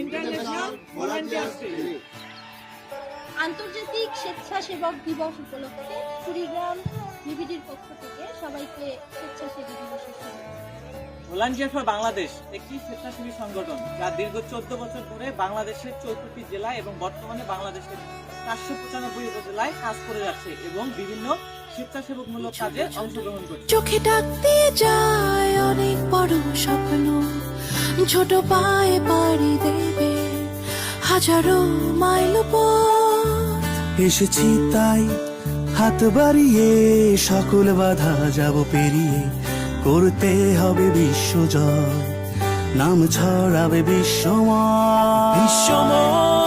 International volunteers day আন্তর্জাতিক স্বেচ্ছাসেবক দিবস উপলক্ষে কুড়িগ্রাম বিবিডির পক্ষ থেকে সবাইকে স্বেচ্ছাসেবী দিবসের শুভেচ্ছা ভলান্টিয়ার ফর বাংলাদেশ একটি স্বেচ্ছাসেবী সংগঠন যা দীর্ঘ চোদ্দ বছর ধরে বাংলাদেশের চৌষট্টি জেলা এবং বর্তমানে বাংলাদেশের চারশো পঁচানব্বই উপজেলায় কাজ করে যাচ্ছে এবং বিভিন্ন স্বেচ্ছাসেবকমূলক কাজে অংশগ্রহণ করছে। চোখে ডাক দিয়ে যায় অনেক বড় স্বপ্ন। ছোট পায়ে পাড়ি দেবে হাজারো মাইল পথ। এসেছি তাই হাত বাড়িয়ে সকল বাধা যাব পেরিয়ে। করতে হবে বিশ্বজয় নাম ছড়াবে বিশ্বময়। বিশ্বময়।